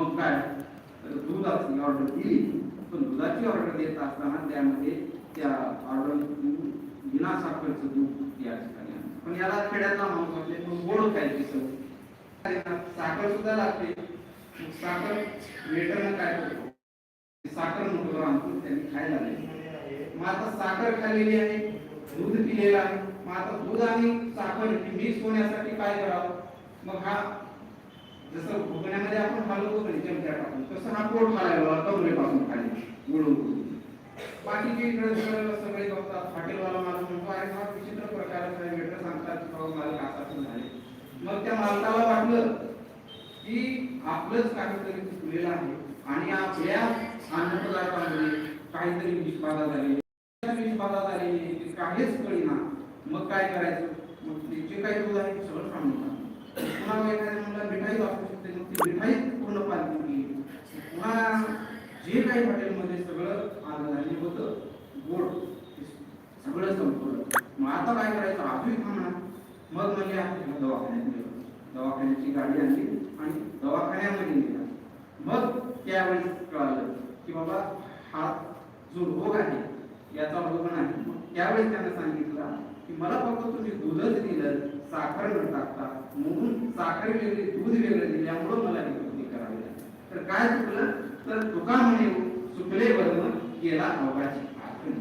मग काय? तर दुधाची ऑर्डर दिली. पण दुधाची ऑर्डर देत असताना त्यामध्ये त्या ऑर्डर विनासाखरचं दूध या ठिकाणी पण याला खेड्यातला माणूस म्हणजे मग गोड खायची सवय साखर सुद्धा लागते. साखर वेटरनं काय करतो? साखर नको आणतो. त्यांनी खायला लागले मग आता साखर खाल्लेली आहे. दूध पिलेलं आहे. मग आता दूध आणि साखर मिक्स होण्यासाठी काय करावं? मग हा जसं भुकण्यामध्ये आपण हलवतो कधी चमच्या टाकून तसं हा पोट मारायला कमरेपासून खाली गुळून बाकीचे इकडे सगळं सगळे बघतात हॉटेलवाला माणूस म्हणतो अरे हा विचित्र प्रकारचा वेटर सांगतात की बाबा मला असाच झाले. मग त्या मालकाला वाटलं की आपलंच काहीतरी चुकलेलं आहे आणि आपल्या अन्नपदार्थामध्ये काहीतरी विषबाधा झाली विषबाधा झाली ते काहीच कळीना. मग काय करायचं? मग ते जे काही दूध आहे सगळं सांगून पुन्हा एखाद्या म्हणलं मिठाई वापरू पूर्ण पालखी केली. पुन्हा जे काही हॉटेलमध्ये सगळं आलं होतं गोड सगळं संपलं. मग आता काय करायचं? आजही थांबणार मग म्हणजे आपण दवाखान्यात गेलो. दवाखान्याची गाडी आणली आणि दवाखान्यामध्ये नेला मग त्यावेळेस कळालं की बाबा हा जो रोग आहे याचा रोग नाही. मग त्यावेळेस त्यांना सांगितलं की मला फक्त तुम्ही दूधच दिलं साखर न टाकता म्हणून साखर वेगळी दूध वेगळं दिल्यामुळं मला हे कृती करावी लागली. तर काय चुकलं? तर तुका म्हणे चुकले वर्म केला अवघाची आखणी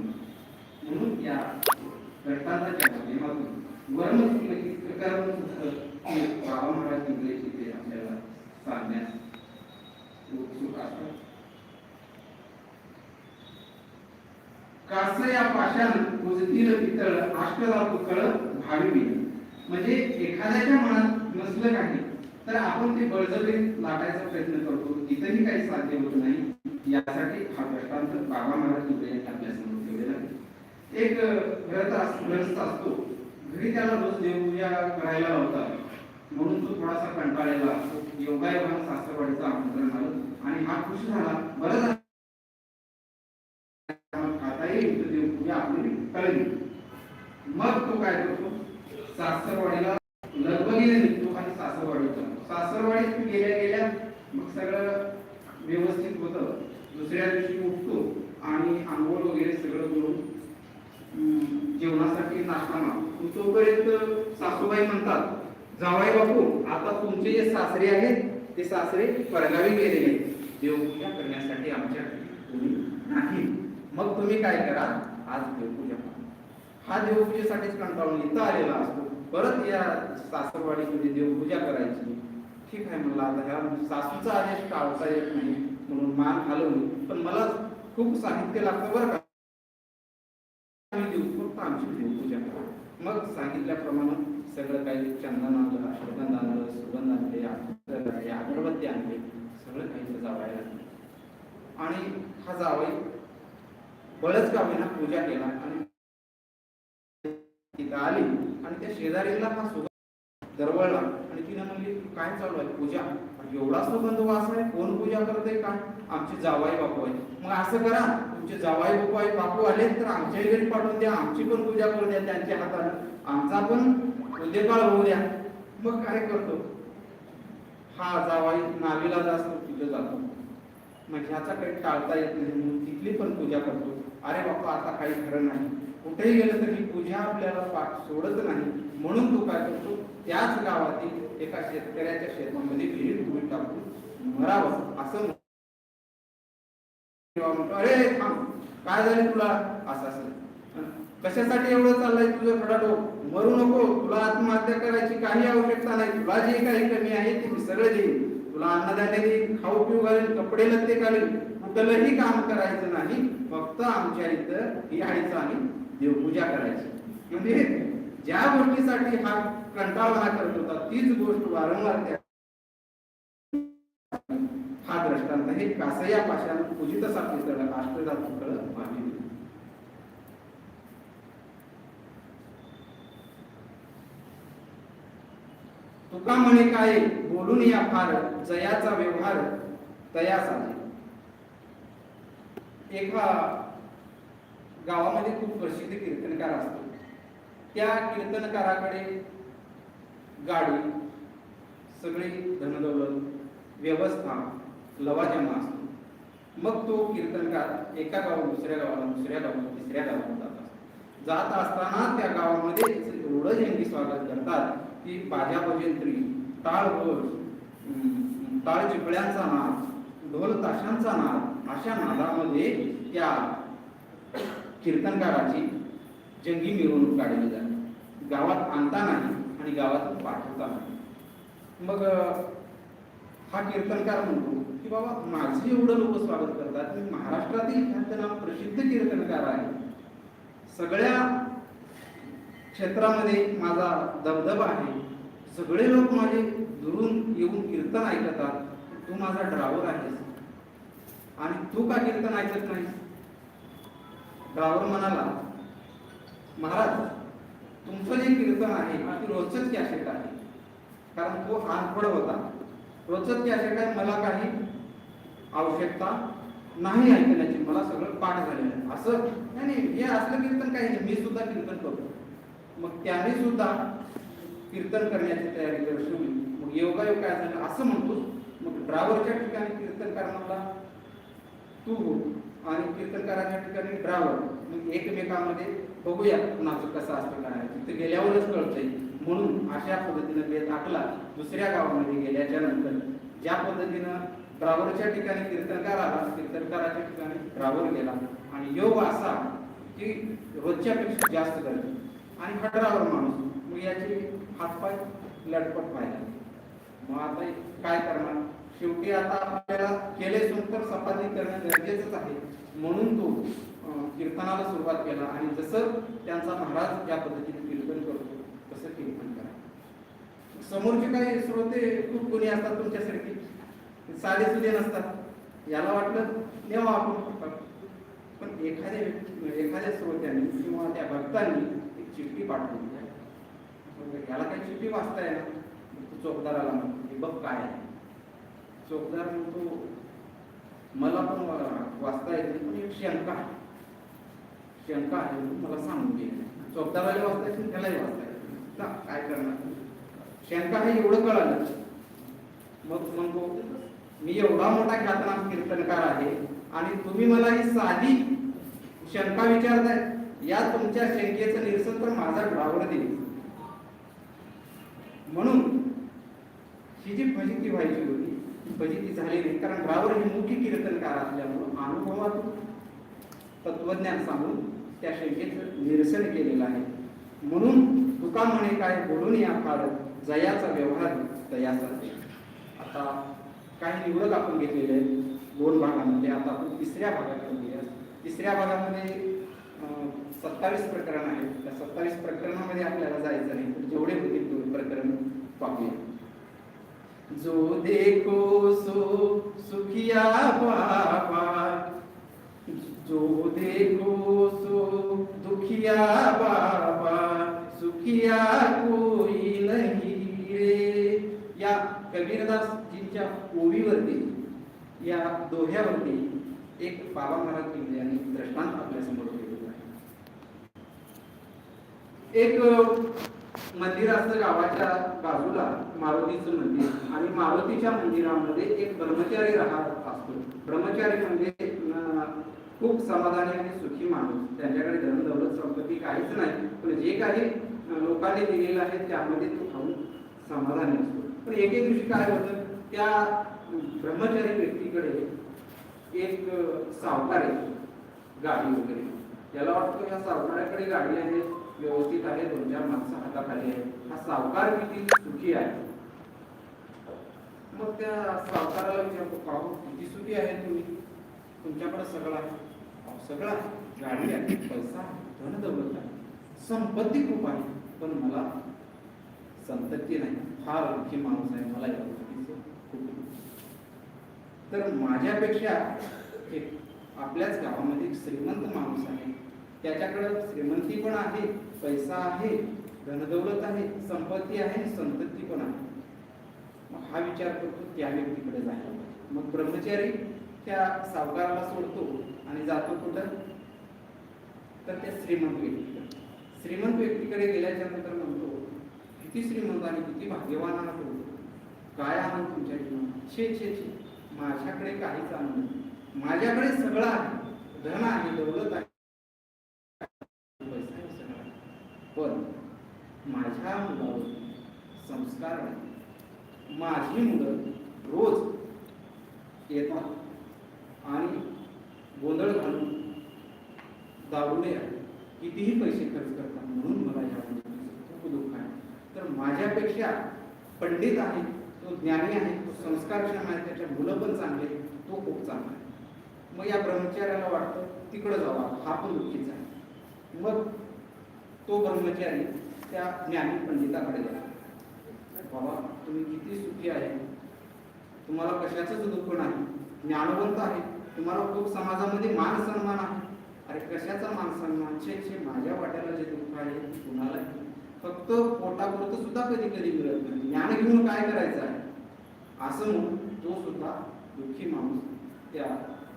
म्हणून या घटनाच्या माध्यमातून वर्म चुकलं की बाबा महाराज इंग्लिश ते आपल्याला सांगण्यास उत्सुक असतात. कासया पाषाण कुजतील पितळ अष्टधातू कळ भाविवी म्हणजे एखाद्याच्या मनात नसलं काही तर आपण ते बळजबरीत लाटायचा प्रयत्न करतो. इथंही काही साध्य होत नाही. यासाठी हा दृष्टांत बाबा महाराज तुकडे आपल्यासमोर ठेवलेला आहे. एक ग्रंथ अस- असतो. घरी त्याला रोज देवपूजा करायला लावतात. म्हणून तो थोडासा कंटाळलेला असतो. योगायोगानं सासरवाडीचं आमंत्रण आलं आणि हा खुश झाला बरं झालं. खाता येईल तर देवपूजा आपली कळली. मग तो काय करतो? सासरवाडीला लगबगीने निघतो आणि सासरवाडीत जातो. सासरवाडीत गेल्या गेल्या मग सगळं व्यवस्थित होतं. दुसऱ्या दिवशी उठतो आणि आंघोळ वगैरे सगळं करून जेवणासाठी नाश्ता मागतो. तोपर्यंत सासूबाई म्हणतात जावाई बापू आता तुमचे जे सासरे आहेत ते सासरे परगावी गेलेले आहेत. देवपूजा करण्यासाठी आमच्या नाही. मग तुम्ही काय करा? आज देवपूजा हा देवपूजेसाठीच कंटाळून इथं आलेला असतो. परत या सासरवाडीमध्ये देवपूजा करायची. ठीक आहे म्हणलं आता ह्या सासूचा आदेश टाळता येत नाही? म्हणून मान हलवली. पण मला खूप साहित्य लागतं बरं का देऊ फक्त आमची देवपूजा करा. मग सांगितल्याप्रमाणे सगळं काही चंदन आणलं अश्वगंध आणलं सुगंध आणले अगरबत्ती आणले. सगळं काही जावायला आणि हा जावई बळच का पूजा केला. आणि तिथं आली. आणि त्या शेजारीला हा सुगंध दरवळला. आणि तिने म्हणली काय चालू आहे? पूजा? एवढा सुगंध वास आहे. कोण पूजा करते काय? आमचे जावाई बापू आहे मग असं करा. तुमचे जावाई बापू आहे बापू आले तर आमच्याही घरी पाठवून द्या. आमची पण पूजा करू द्या त्यांच्या हाताने. आमचा पण उद्यकाळ होऊ द्या. मग काय करतो? हा जावाई नावीला जास्त तिथं जातो. मग ह्याचा काही टाळता येत नाही म्हणून तिथली पण पूजा करतो. अरे बाप्पा आता काही खरं नाही. कुठेही गेलं तर ही पूजा आपल्याला पाठ सोडत नाही. म्हणून तो काय करतो? त्याच गावातील एका शेतकऱ्याच्या शेतामध्ये विहीर उभी टाकून मरावं. असं म्हणतो. अरे थांब. काय झाले तुला? असं असं. कशासाठी एवढं चाललंय तुझं खडाटो मरू नको. तुला आत्महत्या करायची काही आवश्यकता नाही. तुला जे काही कमी आहे ते मी सगळं देईन. तुला अन्नधान्य देईन खाऊ पिऊ घालीन कपडे लत्ते घालीन. कुठलंही काम करायचं नाही. फक्त आमच्या इथं यायचं आणि देवपूजा करायची. म्हणजे ज्या गोष्टीसाठी हा कंटाळा हा करत होता तीच गोष्ट वारंवार त्या हा दृष्टांत हे कासया पाशान पूजित सापडलं अष्टधातू कळ मागे तुका म्हणे काय बोलून या फार जयाचा व्यवहार तयास आहे एका गावामध्ये खूप प्रसिद्ध कीर्तनकार असतो. त्या कीर्तनकाराकडे गाडी सगळी धनदौलत व्यवस्था लवाजमा असतो. मग तो कीर्तनकार एका गावात दुसऱ्या गावाला दुसऱ्या गावात तिसऱ्या गावाला जात असतो. जात असताना त्या गावामध्ये एवढं जंगी स्वागत करतात की बाजा भजंत्री टाळ ढोल टाळ चिपळ्यांचा नाद ढोल ताशांचा नाद अशा नादामध्ये त्या कीर्तनकाराची जंगी मिरवणूक काढली जाते. गावात आणता नाही आणि गावातून पाठवता नाही. मग हा कीर्तनकार म्हणतो की बाबा माझे एवढं लोक स्वागत करतात मी महाराष्ट्रातील ख्यातनाम प्रसिद्ध कीर्तनकार आहे. सगळ्या क्षेत्रामध्ये माझा दबदबा आहे. सगळे लोक माझे दुरून येऊन कीर्तन ऐकतात. तू माझा ड्रायव्हर आहेस. आणि तू का कीर्तन ऐकत नाही ड्रायव्हर म्हणाला महाराज तुमचं जे कीर्तन आहे ते रोजच कॅसेट आहे. कारण तो अनपड होता. रोजच कॅसेट आहे मला काही आवश्यकता नाही ऐकण्याची. मला सगळं पाठ झालेलं आहे. असं नाही नाही, हे असलं कीर्तन काही नाही मी सुद्धा कीर्तन करतो. मग त्याने सुद्धा कीर्तन करण्याची तयारी दर्शवली मग योगायोग काय झालं असं म्हणतो मग ड्रायव्हरच्या ठिकाणी कीर्तन करणारा तू हो आणि कीर्तनकाराच्या ठिकाणी ड्रावर मग एकमेकामध्ये बघूया कुणाचं कसं असतं काय तिथे गेल्यावरच कळतंय. म्हणून अशा पद्धतीनं वेद आखला दुसऱ्या गावामध्ये गेल्याच्यानंतर ज्या पद्धतीनं ड्रावरच्या ठिकाणी कीर्तनकार आला कीर्तनकाराच्या ठिकाणी ड्रावर गेला. आणि योग असा की रोजच्या पेक्षा जास्त करतो आणि हा माणूस. मग याचे हातपाय लटपट पाहिजे मग आता काय करणार? शेवटी आता आपल्याला केले तर संपादित करणं गरजेचंच आहे. म्हणून तो कीर्तनाला सुरुवात केला आणि जसं त्यांचा महाराज या पद्धतीने कीर्तन करतो तसं कीर्तन करा. समोरचे काही श्रोते खूप कोणी असतात तुमच्यासारखे साधे सुधे नसतात. याला वाटलं नेवा आपण पण एखाद्या व्यक्ती- एखाद्या श्रोत्याने किंवा त्या भक्तांनी एक चिठ्ठी पाठवली याला काही चिठ्ठी वाचता येणार? तो चोपदाराला म्हणतो "हे बघ काय आहे. चोपदार म्हणतो मला पण वाचता वाचता येते पण एक शंका आहे. शंका आहे म्हणून मला सांगून घे. चोपदाराला वाचता येते त्यालाही वाचता येते काय करणार शंका हे एवढं कळालं. मग म्हणतो मी एवढा मोठा ख्यातनाम कीर्तनकार आहे आणि तुम्ही मला ही साधी शंका विचारताय. या तुमच्या शंकेचं निरसन तर माझा ड्रायव्हर देईल. म्हणून ही जी फजिती व्हायची होती फजिती झाली नाही. कारण ड्रायव्हर ही मोठी कीर्तनकार असल्यामुळं अनुभवातून तत्वज्ञान सांगून त्या शंकेचं निरसन केलेलं आहे. म्हणून तुका म्हणे काय बोलून या फार जयाचा व्यवहार तयाचा आता काही निवडक आपण घेतलेले आहेत. दोन भागामध्ये आता आपण तिसऱ्या भागाकडे गेल्या तिसऱ्या भागामध्ये सत्तावीस प्रकरण आहेत. त्या सत्तावीस प्रकरणामध्ये आपल्याला जायचं नाही जेवढे होतील दोन प्रकरण पाहूया. जो देखो सो सुखिया बाबा। जो देखो सो दुखिया बाबा सुखिया कोई नहीं रे। या कबीरदासजींच्या ओवीवरती या दोह्यावरती एक बाबा महाराज पिंगळे यांनी दृष्टांत आपल्यासमोर आहे. एक मंदिर असतं गावाच्या बाजूला मारुतीचं मंदिर. आणि मारुतीच्या मंदिरामध्ये एक ब्रह्मचारी राहत असतो. ब्रह्मचारी म्हणजे खूप समाधानी आणि सुखी माणूस. त्यांच्याकडे धन दौलत संपत्ती काहीच नाही. पण जे काही लोकांनी दिलेलं आहे त्यामध्ये तो खाऊन समाधानी असतो. पण एके दिवशी काय होतं? त्या ब्रह्मचारी व्यक्तीकडे एक सावकार आहे गाडी वगैरे. त्याला वाटतं या सावकाराकडे गाडी आहे व्यवस्थित आहे दोन चार माणसं हाताखाली आहे हा सावकार किती सुखी आहे. मग त्या सावकाराला विचारतो पाहू किती सुखी आहे तुम्ही? तुमच्याकडे सगळं आहे. सगळं आहे. गाडी आहे. पैसा आहे. धन दौलत आहे. संपत्ती खूप आहे. पण मला संतती नाही. फार दुःखी माणूस आहे. मला या गोष्टीचं खूप तर माझ्यापेक्षा एक आपल्याच गावामध्ये एक श्रीमंत माणूस आहे. त्याच्याकडं श्रीमंती पण आहे. पैसा आहे. धनदौलत आहे. संपत्ती आहे. संतती पण आहे. मग हा विचार करतो त्या व्यक्तीकडे जायला पाहिजे. मग ब्रह्मचारी त्या सावकाराला सोडतो आणि जातो कुठं? तर त्या श्रीमंत व्यक्तीकडे. श्रीमंत व्यक्तीकडे गेल्याच्यानंतर म्हणतो किती श्रीमंत आणि किती भाग्यवान आहात हो. काय आनंद तुमच्या जीवनात? छे छे छे. माझ्याकडे काहीच आणलं नाही. माझ्याकडे सगळं आहे. धन आहे दौलत आहे सगळं आहे. पण माझ्या मुलावर संस्कार नाही. माझी मुलं रोज येतात आणि गोंधळ घालून दारुडे आहे कितीही पैसे खर्च करतात म्हणून मला या खूप दुःख आहे. तर माझ्यापेक्षा पंडित आहे तो ज्ञानी आहे तो संस्कारक्षम आहे त्याच्या मुलं पण चांगले तो खूप चांगला आहे. मग या ब्रह्मचार्याला वाटतं तिकडं जावा हा पण दुःखीचा आहे. मग तो ब्रह्मचारी त्या ज्ञानी पंडिताकडे गेला. बाबा तुम्ही किती सुखी आहे. तुम्हाला कशाचंच दुःख नाही. ज्ञानवंत आहे. तुम्हाला खूप समाजामध्ये मान सन्मान आहे. अरे कशाचा मान सन्मान? छे छे माझ्या वाट्याला जे दुःख आहे कुणाला फक्त पोटापुरतं सुद्धा कधी कधी मिळत नाही. ज्ञान घेऊन काय करायचं आहे? असं म्हणून तो सुद्धा दुःखी माणूस त्या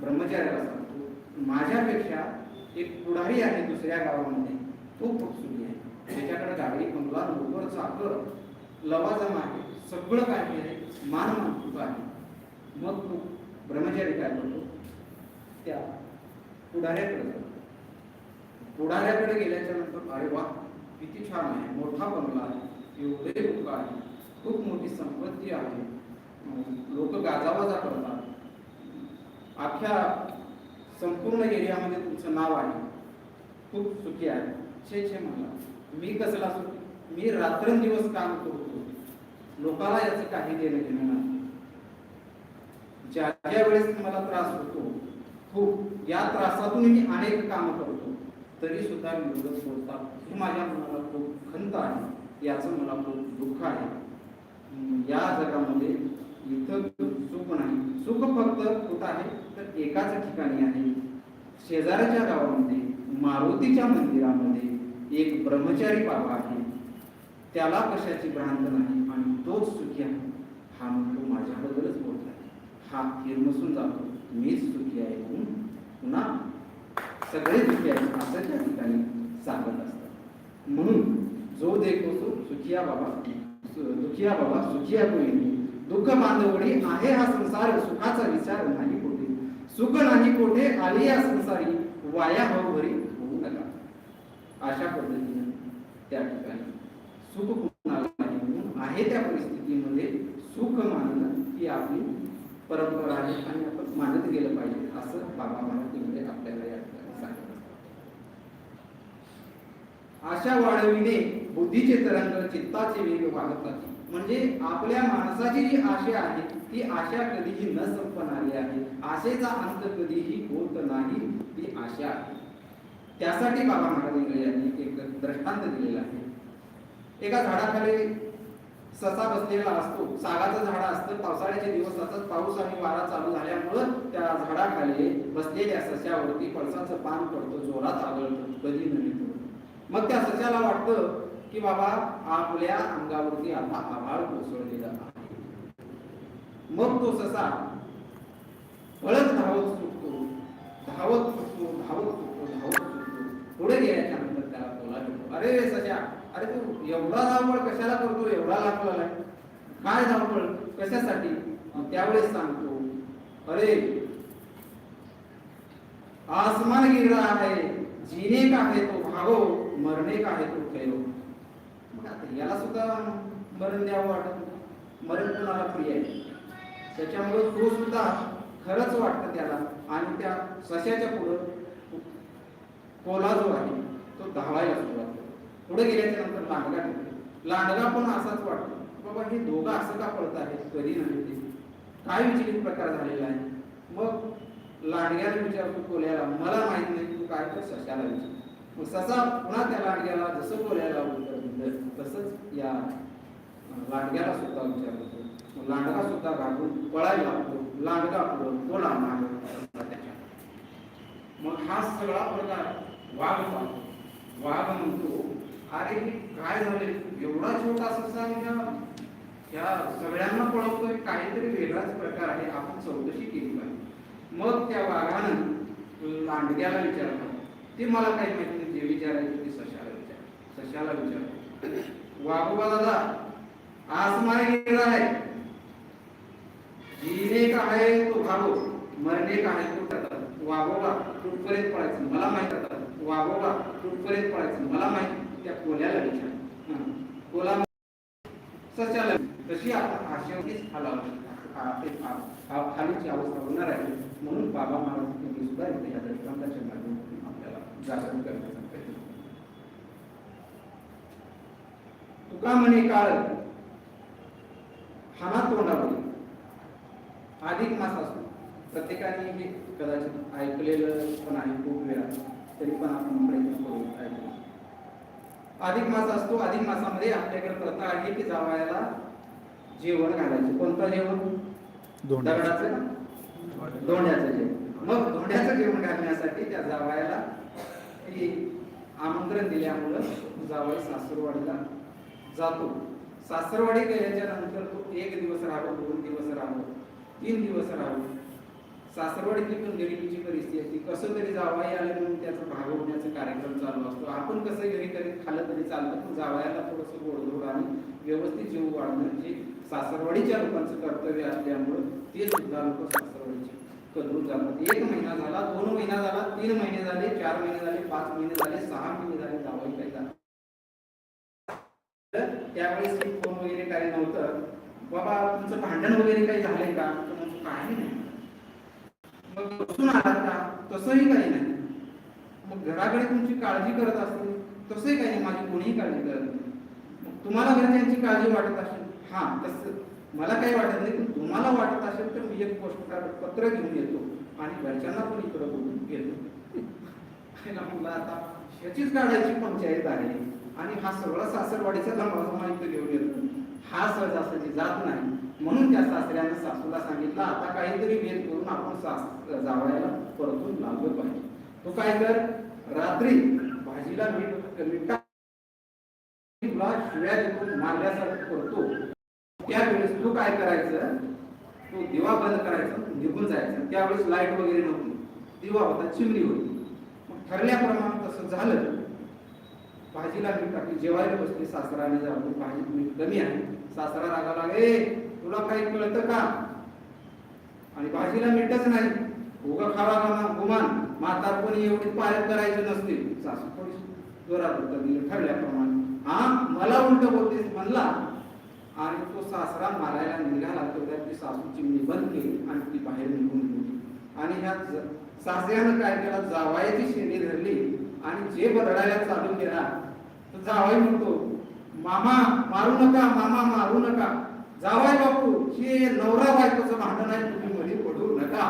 ब्रह्मचार्याला सांगतो माझ्यापेक्षा एक पुढारी आहे दुसऱ्या गावामध्ये. तो खूप सुखी आहे. त्याच्याकडे गाडी बंगला नोकर चाकर लवाजा आहे सगळं काय आहे मान मानतो आहे मग तो ब्रह्मचारी काय म्हणतो त्या पुढाऱ्याकडे जातो. पुढाऱ्याकडे गेल्याच्यानंतर अरे वा किती छान आहे मोठा बंगला आहे एवढे लोक आहे खूप मोठी संपत्ती आहे. लोक गाजावाजा करतात. अख्ख्या संपूर्ण एरियामध्ये तुमचं नाव आहे. खूप सुखी आहे. छे छे मला. मी कसला सुखी? मी रात्रंदिवस काम करतो. लोकाला याचं काही देणं घेणं नाही. ज्या ज्या वेळेस मला त्रास होतो खूप या त्रासातून मी अनेक काम करतो. तरी सुद्धा विरोधक बोलतात हे माझ्या मनाला खूप खंत आहे. याचं मला खूप दुःख आहे. या जगामध्ये इथं सुख नाही. सुख फक्त कुठं आहे तर एकाच ठिकाणी आहे. शेजारच्या गावामध्ये मारुतीच्या मंदिरामध्ये एक ब्रह्मचारी बाबा आहे त्याला कशाची भ्रांत नाही आणि तोच सुखी आहे? हा म्हणतो माझ्याबद्दलच बोलत. आहे हा हिरमसून जातो. मीच सुखी आहे म्हणून पुन्हा सगळे सुखी आहेत असं त्या ठिकाणी सांगत असतात. म्हणून जो देखो तो सुखिया बाबा सु- दुखिया बाबा सुखिया कोणी दुःख बांधवडी आहे हा संसार सुखाचा विचार नाही कोठे? सुख नाही कोठे आली या संसारी वाया हवरी होऊ नका. अशा पद्धतीने त्या ठिकाणी सुख कुणाला नाही म्हणून आहे त्या परिस्थितीमध्ये सुख मानणं ही आपली परंपरा आहे आणि आपण मानत गेलं पाहिजे असं बाबा मराठीमध्ये आपल्याला या ठिकाणी सांगितलं. आशा वाढविणे बुद्धीचे तरंग चित्ताचे वेग वाढतात. म्हणजे आपल्या माणसाची जी आशा आहे ती आशा कधीही न संपणारी आहे. आशेचा अंत कधीही होत नाही ती आशा आहे. त्यासाठी बाबा महाराज यांनी एक दृष्टांत दिलेला आहे. एका झाडाखाली ससा बसलेला असतो सागाचं झाड असतं पावसाळ्याचे दिवस असतात पाऊस आणि वारा चालू झाल्यामुळं त्या झाडाखाली बसलेल्या सस्यावरती पळसाचं पान पडतं जोरात आदळतं कधी नदी मग त्या सस्याला वाटतं की बाबा आपल्या अंगावरती आता आभाळ कोसळलेला आहे. मग तो ससा पळत धावत सुटतो धावत सुटतो धावत सुटतो धावत सुटतो. पुढे गेल्याच्यानंतर त्याला बोला अरे सस्या अरे तू एवढा धावपळ कशाला करतो एवढा लागला. काय धावपळ? कशासाठी? त्यावेळेस सांगतो. अरे आसमान गिर आहे जीने का है तो भागो मरणे का है तो खेळो. याला सुद्धा मरण द्यावं वाटत मरण कुणाला प्रिय आहे? त्याच्यामुळे तो सुद्धा खरंच वाटतं त्याला. आणि त्या सशाच्या पुढं कोला जो आहे तो धावायला सुरुवात करतो पुढे गेल्याच्यानंतर लांडगा लांडगा पण असाच वाटतो. बाबा हे दोघं असं का पडत आहेत? कधी नाही ते काय विचलित प्रकार झालेला आहे? मग लांडग्याला विचारतो कोल्याला मला माहीत नाही तू काय कर? सशाला विचार. मग ससा पुन्हा त्या लांडग्याला जसं कोल्याला उत्तर दिलं तसंच या लांडग्याला सुद्धा विचार करतो. लांडगा सुद्धा घालून पळायला लागतो. लांडगा पुढं हो तो मागे. त्याच्या मग हा सगळा प्रकार वाघ वाघ म्हणतो अरे काय झाले एवढा छोटा ससा ह्या ह्या सगळ्यांना पळवतोय काहीतरी वेगळाच प्रकार आहे. आपण चौकशी केली पाहिजे. मग त्या वाघानं लांडग्याला विचारलं. ते मला काही माहिती? नाही जे विचारायचं ते सशाला विचार सशाला विचार वाघोबा दादा आज गिर गेला आहे. जीने का आहे तो भागो मरणे का आहे तो करतात वागोबा कुठपर्यंत पळायचं? मला माहीत करतात वागोबा कुठपर्यंत पळायचं? मला माहीत त्या कोल्याला विचार कोला सच्याला तशी आता आशेवटीच हलावली. खालीची अवस्था होणार आहे. म्हणून बाबा महाराज यांनी सुद्धा इथे या दृष्टांताच्या माध्यमातून आपल्याला जागरण करण्याचा प्रयत्न तुका म्हणे काळ हाना तोंडावर. अधिक मास असतो. प्रत्येकाने हे कदाचित ऐकलेलं पण आहे खूप वेळा तरी पण आपण प्रयत्न करू ऐकू अधिक मास असतो अधिक मासामध्ये आपल्याकडे प्रथा आहे की जावयाला जेवण घालायचे. कोणतं जेवण? दगडाचं? धोंड्याचं जेवण. मग धोंड्याचं जेवण घालण्यासाठी त्या जावयाला आमंत्रण दिल्यामुळं जावई सासरवाडीला जातो. सासरवाडी गेल्याच्यानंतर तो एक दिवस राहतो दोन दिवस राहतो तीन दिवस राहतो. सासरवाडीत पण गरिबीची परिस्थिती असते कसं तरी जावाई आलं म्हणून त्याचं भागवण्याचा कार्यक्रम चालू असतो. आपण कसं घरी तरी खाल्लं तरी चालतं पण जावयाला थोडंसं गोडधोड आणि व्यवस्थित जीव वाढणं जे सासरवाडीच्या लोकांचं कर्तव्य असल्यामुळं ते सुद्धा लोक सासरवाडीचे कदरून जातात. एक महिना झाला दोन महिना झाला तीन महिने झाले चार महिने झाले पाच महिने झाले सहा महिने झाले जावई काही झालं त्यावेळेस फोन वगैरे काही नव्हतं. बाबा तुमचं भांडण वगैरे काही झालंय का? तर काही नाही. बसून आलात का? तसंही काही नाही. मग घराकडे तुमची काळजी करत असते तसंही काही नाही. माझी कोणीही काळजी करत नाही. मग तुम्हाला घरच्यांची काळजी वाटत असेल? हा तसं. मला काही वाटत नाही पण तुम्हाला वाटत असेल तर मी एक पोस्ट पत्र घेऊन येतो आणि घरच्यांना पण इकडं बोलून घेतो. त्याला आता. ह्याचीच काढायची पंचायत आहे आणि हा सगळा सासरवाडीचा लंबाजमा इथं घेऊन येतो. हा सहजासहजी जात नाही. म्हणून त्या सासऱ्यानं सासूला सांगितलं आता काहीतरी भेद करून आपण सास जावायला परतून लागलो पाहिजे. तो काय कर रात्री भाजीला मीठ मीठ तुला शिव्या देतो मारल्यासारखं करतो. त्यावेळेस तू काय करायचं? तो दिवा बंद करायचा निघून जायचं. त्यावेळेस लाइट वगैरे नव्हती. दिवा होता चिमणी होती. मग ठरल्याप्रमाणे तसं झालं. भाजीला मीठ टाकली. जेवायला बसली सासराने जाऊन भाजी मीठ कमी आहे सासरा रागाला ए तुला काही कळतं का? आणि भाजीला मीठच नाही. उगा खावा का गुमान. म्हातारपणी एवढी पायक करायची नसते. सासू थोडी जोरात उत्तर दिलं ठरल्याप्रमाणे. हा? मला उलट बोलतेस म्हणला. आणि तो सासरा मारायला निघाला तेवढ्यात ती सासू चिमणी बंद केली आणि ती बाहेर निघून गेली. आणि ह्या सासऱ्यानं काय केलं? जावायची शेणी धरली आणि जे बदलायला चालून गेला तर जावाई म्हणतो मामा मारू नका मामा मारू नका. जावाय बापू हे नवरा बायकोचं भांडण आहे तुम्ही मध्ये पडू नका.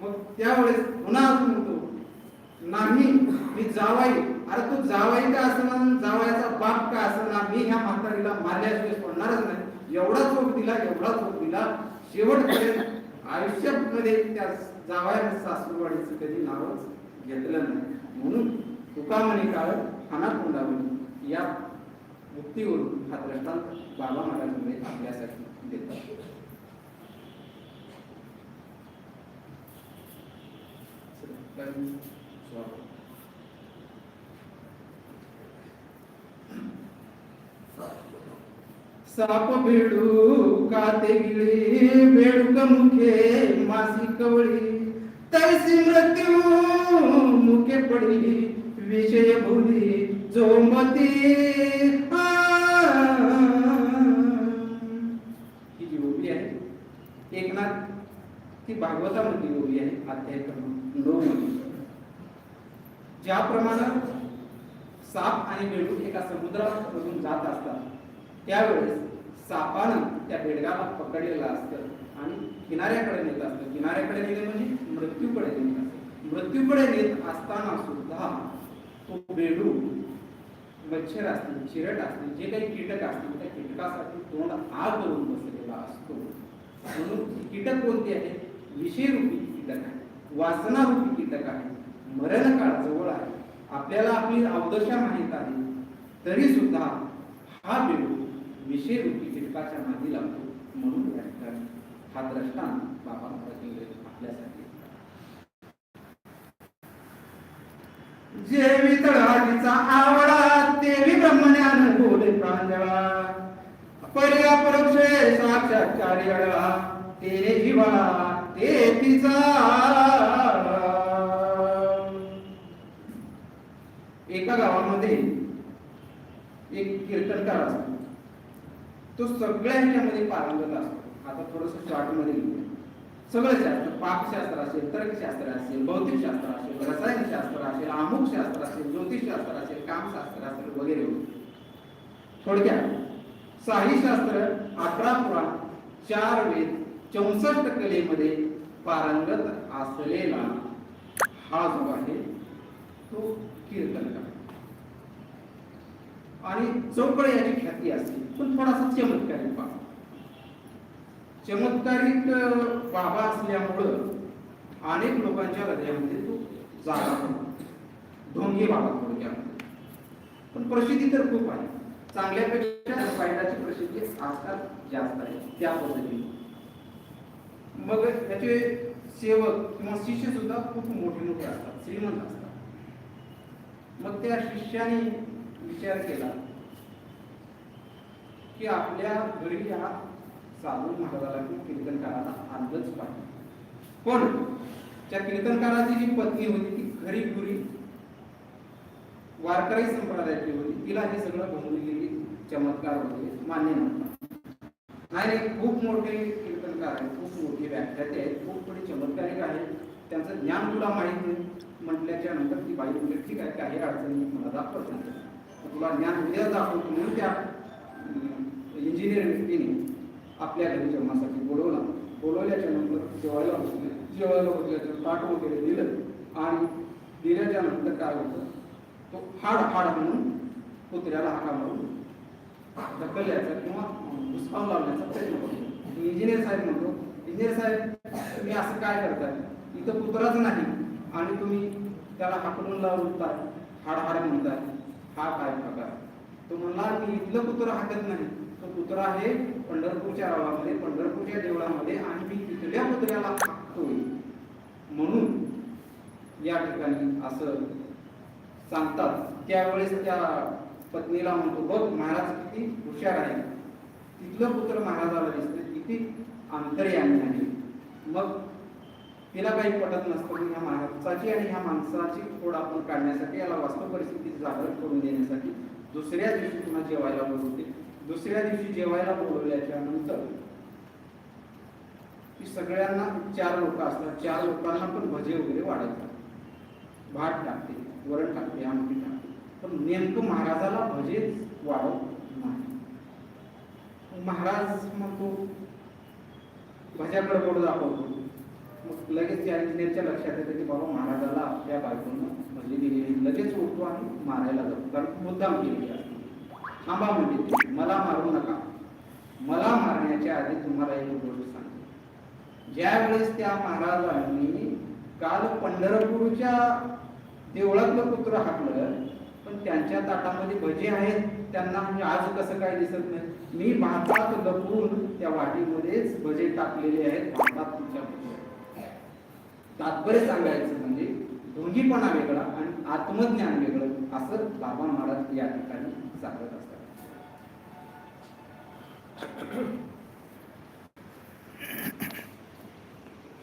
मग त्यावेळेस पुन्हा अजून म्हणतो नाही मी जावाई. अरे तू जावाई का असं जावायचा बाप का असं ना मी ह्या म्हातारीला मारल्याशिवाय सोडणारच नाही. एवढा चोप दिला एवढा चोप दिला. शेवटपर्यंत आयुष्यामध्ये त्या जावाय सासूरवाडीचं कधी नावच घेतलं नाही. म्हणून तुका म्हणे काळ खाना कोंडावली या मुक्तीवरून हा दृष्टांत बाबा महाराजांनी आपल्यासाठी देतात. साप भेडू काते गिळी बेडूक मुखे मासी कवळी तैसी मृत्यू मुखे पडी विषय भुली जो मती ती भागवतामध्ये लिहिली आहे अध्याय क्रमांक नऊ मध्ये. ज्याप्रमाणे साप आणि बेडूक एका समुद्रामधून जात असतात त्यावेळेस सापानं त्या बेडगाला पकडलेलं असतं आणि किनाऱ्याकडे नेत असतं. किनाऱ्याकडे नेले म्हणजे मृत्यूकडे नेत असतं. मृत्यूकडे नेत असताना सुद्धा तो बेडूक मच्छर असतील चिरट असतील जे काही कीटक असतील त्या कीटकासाठी तोंड आग करून बसलेला असतो. म्हणून कीटक कोणते आहेत विषयरूपी कीटक आहे वासनारूपी कीटक आहे मरण काळ जवळ आहे. आपल्याला आपली अवदशा माहीत आहे तरी सुद्धा हा बिंदू विषयरूपी कीटकाच्या मागे लागतो म्हणून हा दृष्टांत बाबा आपल्यासाठी. जे वितळाचा आवडा तेवी ब्रह्मज्ञान बोले प्रांजळा. पर्या परोक्षे साक्षात तेरे जीवा ते तिचा एका गावामध्ये एक कीर्तनकार असतो. तो सगळ्या ह्याच्यामध्ये पारंगत असतो. आता थोडस शॉर्टमध्ये सगळं शास्त्र पाकशास्त्र असेल तर्कशास्त्र असेल भौतिकशास्त्र असेल रसायनशास्त्र असेल अमुक शास्त्र असेल ज्योतिषशास्त्र असेल कामशास्त्र असेल वगैरे वगैरे थोडक्यात साहीशास्त्र अकरा पुराण चार वेद चौसष्ट कलेमध्ये पारंगत असलेला हा जो आहे तो कीर्तनकार आणि चौकड याची ख्याती असते पण थोडासा चमत्कारिक बाबा चमत्कारिक बाबा असल्यामुळं अनेक लोकांच्या हृदयामध्ये तो जागा होता ढोंगी बाबा थोडक्यामध्ये पण प्रसिद्धी तर खूप आहे. चांगल्यापेक्षा वाईटाची प्रसिद्धी आजकाल जास्त आहे त्या पद्धतीने. मग त्याचे सेवक किंवा शिष्य सुद्धा खूप मोठे मोठे असतात श्रीमंत असतात. मग त्या शिष्याने विचार केला की आपल्या घरी हा साधू महाराजाला कीर्तनकाराला आणलंच पाहिजे. पण त्या कीर्तनकाराची जी पत्नी होती ती खरी घुरी वारकरी संप्रदायाची होती तिला हे सगळं बघून गेली चमत्कार होते मान्य नव्हता. नाही खूप मोठे कीर्तनकार आहेत खूप मोठी व्याख्याते आहेत खूप मोठे चमत्कारिक आहेत त्यांचं ज्ञान तुला माहीत नाही म्हटल्याच्या नंतर ती बाई म्हणजे ठीक आहे काही अडचणी मला दाखवत नाही तुला ज्ञान उद्या दाखवतो म्हणून त्या इंजिनियर व्यक्तीने आपल्या घरी जन्मासाठी बोलवला. बोलवल्याच्या नंतर जेवायला बसले. जेवायला बसल्याचं ताट वगैरे दिलं. आणि दिल्याच्या नंतर काय होतं? तो हाड हाड म्हणून कुत्र्याला हाका मारून ढकलल्याचा किंवा घुसकावून लावण्याचा प्रयत्न करतो. इंजिनियर साहेब म्हणतो इंजिनियर साहेब तुम्ही असं काय करताय? इथं कुत्राच नाही आणि तुम्ही त्याला हाकडून लावताय हाड हाड म्हणताय. हा काय प्रकार? तो म्हणला मी इथलं कुत्र हाकत नाही. तो कुत्रा आहे पंढरपूरच्या गावामध्ये पंढरपूरच्या देवळामध्ये आणि मी तिथल्या कुत्र्याला हाकतोय. म्हणून या ठिकाणी असं सांगतात. त्यावेळेस त्या पत्नीला म्हणतो बघ महाराज किती हुशार आहे. तिथलं पुत्र महाराजाला दिसते ती अंतर्यामी आहे मग तिला काही पटत नसतं की ह्या महाराजाची आणि ह्या माणसाची खोड आपण काढण्यासाठी याला वास्तव परिस्थिती जागृत करून देण्यासाठी दुसऱ्या दिवशी पुन्हा जेवायला बोलवते. दुसऱ्या दिवशी जेवायला बोलवल्याच्या नंतर की सगळ्यांना चार लोक असतात. चार लोकांना पण भजे वगैरे वाढवतात. भात टाकते वरण टाकते आमटी टाकते. पण नेमकं महाराजाला भजेच वाढवत नाही. महाराज म्हणतो भज्याकडे बोट दाखवतो? मग लगेच त्या इंजिनियरच्या लक्षात येतं की बाबा महाराजाला आपल्या बायकोनं म्हणजे दिलेली लगेच उठतो आणि मारायला जातो. कारण मुद्दाम केलेली असते थांबा म्हणजे मला मारू नका. मला मारण्याच्या आधी तुम्हाला एक गोष्ट सांगतो. ज्या वेळेस त्या महाराजांनी काल पंढरपूरच्या देवळातलं कुत्र हाकलं त्यांच्या ताटामध्ये भजे आहेत त्यांना म्हणजे आज कसं काय दिसत नाही. मी भातात लपून त्या वाटीमध्येच भजे टाकलेले आहेत भातात तुमच्या तात्पर्य सांगायचं म्हणजे दोन्हीपणा वेगळा आणि आत्मज्ञान वेगळं असं बाबा महाराज या ठिकाणी सांगत असतात.